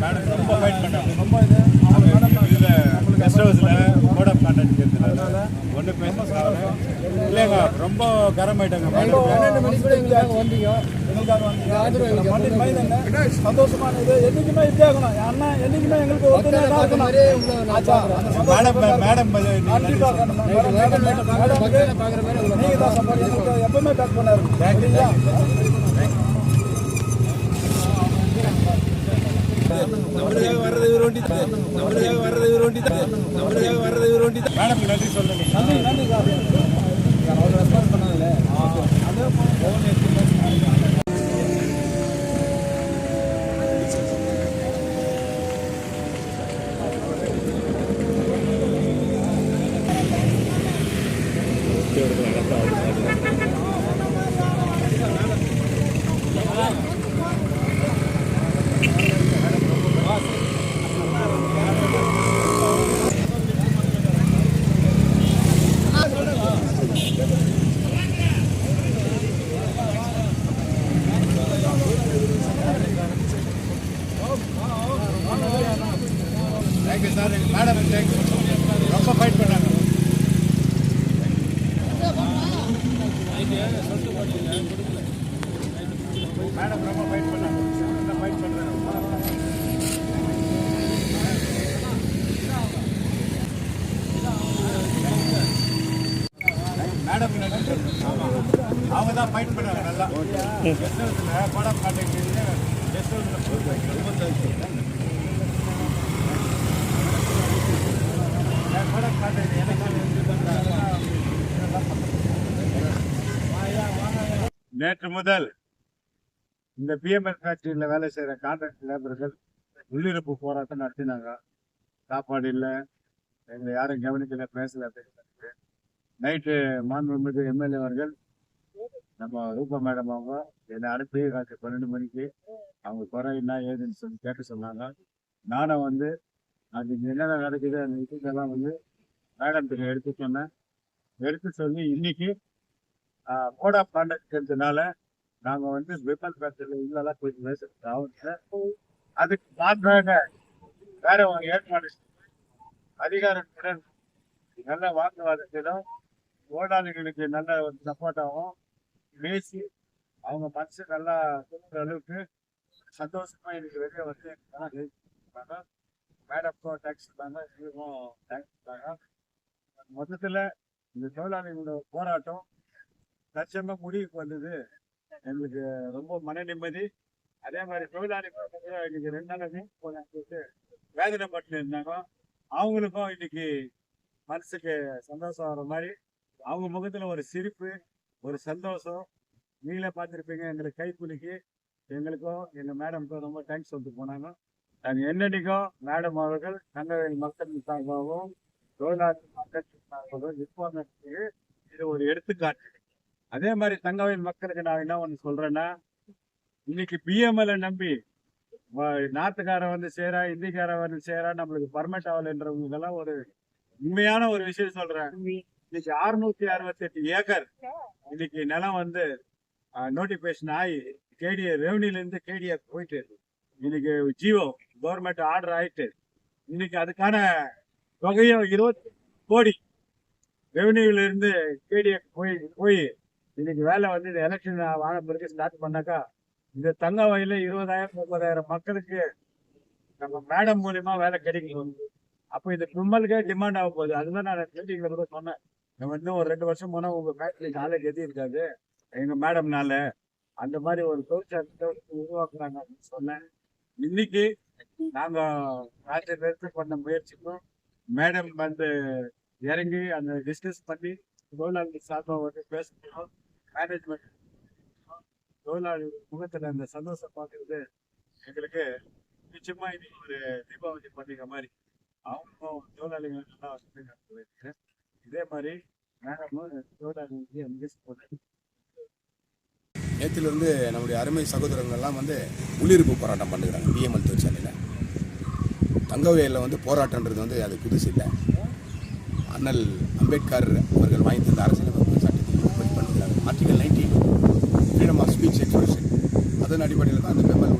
Madam ரொம்ப fight பண்ணாங்க ரொம்ப இது அவங்க மேடம் இதில் கெஸ்ட் ஹவுஸில் கோட் ஆஃப் கான்டாக்ட் இருக்கிறதுனால ஒன்று பேசுகிறாங்க இல்லைங்க ரொம்ப கரமாயிட்டாங்க மேடம் பன்னெண்டு வந்தீங்க சந்தோஷமான இது என்னைக்குமே இப்படி ஆகணும் என் என்னைக்குமே எங்களுக்கு மேடம் மேடம் கண்டிப்பா எப்பவுமே பேக் பண்ணாரு நம்மளுக்காக வர்றது இவர் வண்டி தான் நம்மளுக்காக வர்றது இவர் வண்டி தான் நம்மளுக்காக வர்றது இவர் வண்டி தான் மேடம் நன்றி சொல்லுங்க நன்றி. நன்றி சார் அவர் ரெஸ்பான்ஸ் பண்ணாங்கல்ல அதே போல தேங்க்யூ சார் மேடம் ரொம்ப ஃபைட் பண்ணாங்க மேடம் ரொம்ப ஃபைட் பண்ணாங்க ஃபைட் பண்ணுறாங்க மேடம் அவங்க தான் ஃபைட் பண்ணாங்க நல்லா படம் கான்டாக்ட் ரொம்ப தேங்க்யூ நேற்று முதல் இந்த பிஎம்எஸ் ஃபேக்டரியில் வேலை செய்கிற கான்ட்ராக்ட் லேபர்கள் உள்ளிருப்பு போராட்டம் நடத்தினாங்க. சாப்பாடு இல்லை. எங்களை யாரும் கவனிக்கல பேசல. அப்படின்னு நைட்டு மாண்புமிகு எம்எல்ஏ அவர்கள் நம்ம ரூபா மேடம் அவங்க என்னை அனுப்பி ராத்திரி பன்னெண்டு மணிக்கு அவங்க குறை என்ன ஏதுன்னு சொல்லி கேட்க சொன்னாங்க. நானும் வந்து அது என்னென்ன நடக்குது அந்த விஷயத்தெல்லாம் வந்து மேடம்கிட்ட எடுத்து சொன்னேன். எடுத்து சொல்லி இன்னைக்கு கோட் ஆஃப் கான்டாக்ட்னால நாங்கள் வந்து விமல் ஃபேக்டரியில் உள்ளெல்லாம் கொஞ்சம் பேசுறது அதுக்கு மாற்றாக வேற ஒரு ஏற்பாடு அதிகாரத்துடன் நல்ல வாக்குவாதத்திலும் ஓடாளிகளுக்கு நல்ல ஒரு சப்போர்ட்டாகவும் பேசி அவங்க மனசு நல்லா சொல்லுற அளவுக்கு சந்தோஷமா எனக்கு வெளியே வந்து மேடம் help டேக்ஸ் மேடம்க்கும் தேங்க்ஸ் பண்ணாங்க இவருக்கும் மொத்தத்தில் இந்த தொழிலாளிகளோட போராட்டம் லட்சமாக முடிவுக்கு வந்தது. எங்களுக்கு ரொம்ப மன நிம்மதி. அதே மாதிரி தொழிலாளி இன்னைக்கு ரெண்டு நாளாவே போட்டு வேதனை பட்டு இருந்தாங்க. அவங்களுக்கும் இன்னைக்கு மனசுக்கு சந்தோஷம் வர மாதிரி அவங்க முகத்தில் ஒரு சிரிப்பு ஒரு சந்தோஷம். நீங்களே பார்த்துருப்பீங்க எங்களுக்கு கைக்குலுக்கி எங்களுக்கும் எங்கள் மேடம்க்கும் ரொம்ப தேங்க்ஸ் சொல்லிட்டு போனாங்க. நான் என்னன்னைக்கும் மேடம் அவர்கள் தங்கள் மக்கள் சார்பாகவும் தொழிலாளி மக்கள் சார்பாகவும் நிற்பதற்கு இது ஒரு எடுத்துக்காட்டு. அதே மாதிரி தங்கவேல் மக்களுக்கு நான் என்ன ஒன்று சொல்றேன்னா இன்னைக்கு பிஎம்எல்ஏ நம்பி நாட்டுக்காரன் வந்து சேரா இந்திக்காரன் வந்து சேரா நம்மளுக்கு பர்மனெண்ட் ஆகலைன்றவங்களுக்கெல்லாம் ஒரு உண்மையான ஒரு விஷயம் சொல்றேன். இன்னைக்கு அறுநூத்தி அறுபத்தி எட்டு ஏக்கர் இன்னைக்கு நிலம் வந்து நோட்டிபிகேஷன் ஆகி கேடிஏ ரெவன்யூல இருந்து கேடிஏ போயிட்டு இருக்கு. இன்னைக்கு ஜியோ கவர்மெண்ட் ஆர்டர் ஆயிட்டு இன்னைக்கு அதுக்கான தொகையும் இருபத்தி கோடி ரெவன்யூல இருந்து கேடிஎஃப் போய் போய் இன்னைக்கு வேலை வந்து இந்த எலெக்ஷன் வாழ பிறகு ஸ்டார்ட் பண்ணாக்கா இந்த தங்க வகையில் இருபதாயிரம் முப்பதாயிரம் மக்களுக்கு நம்ம மேடம் மூலியமா வேலை கிடைக்கும். அப்போ இந்த கும்பலுக்கே டிமாண்ட் ஆக போகுது. அதுதான் நான் மீட்டிங்ல கூட சொன்னேன். நம்ம இன்னும் ஒரு ரெண்டு வருஷம் போனா உங்க ஃபேக்டரி காலேஜ் எது இருக்காது எங்க மேடம்னால அந்த மாதிரி ஒரு தொழிற்சாலை உருவாக்குறாங்க அப்படின்னு சொன்னேன். இன்னைக்கு நாங்க ராஜ்ய நிறுத்தி பண்ண முயற்சிக்கும். மேடம் வந்து இறங்கி அந்த டிஸ்கஸ் பண்ணி தொழிலாளர்கள் சார்பாக வந்து பேசணும் மேனேஜ்மெண்ட் தொழிலாளி முகத்தில் அந்த சந்தோஷம் பார்க்கறது எங்களுக்கு நிச்சயமா இது ஒரு தீபாவளி பண்டிகை மாதிரி. அவங்களும் தொழிலாளிகள் நல்லா வசதி இதே மாதிரி மேடமும் தொழிலாளிகளுக்கு என்கேஜ் பண்ணி நேற்றுலேருந்து நம்முடைய அருமை சகோதரங்கள்லாம் வந்து உள்ளிருப்பு போராட்டம் பண்ணுறாங்க பிஎம்எல் தொழிற்சாலையில் தங்கவேலில் வந்து போராட்டன்றது வந்து அது புதுசு இல்லை. அண்ணல் அம்பேத்கர் அவர்கள் வாங்கி தந்த அரசியலமைப்பு சட்டத்தை பண்ணுகிறாங்க article nineteen freedom of speech expression அதன் அடிப்படையில் தான் அந்த பெமல்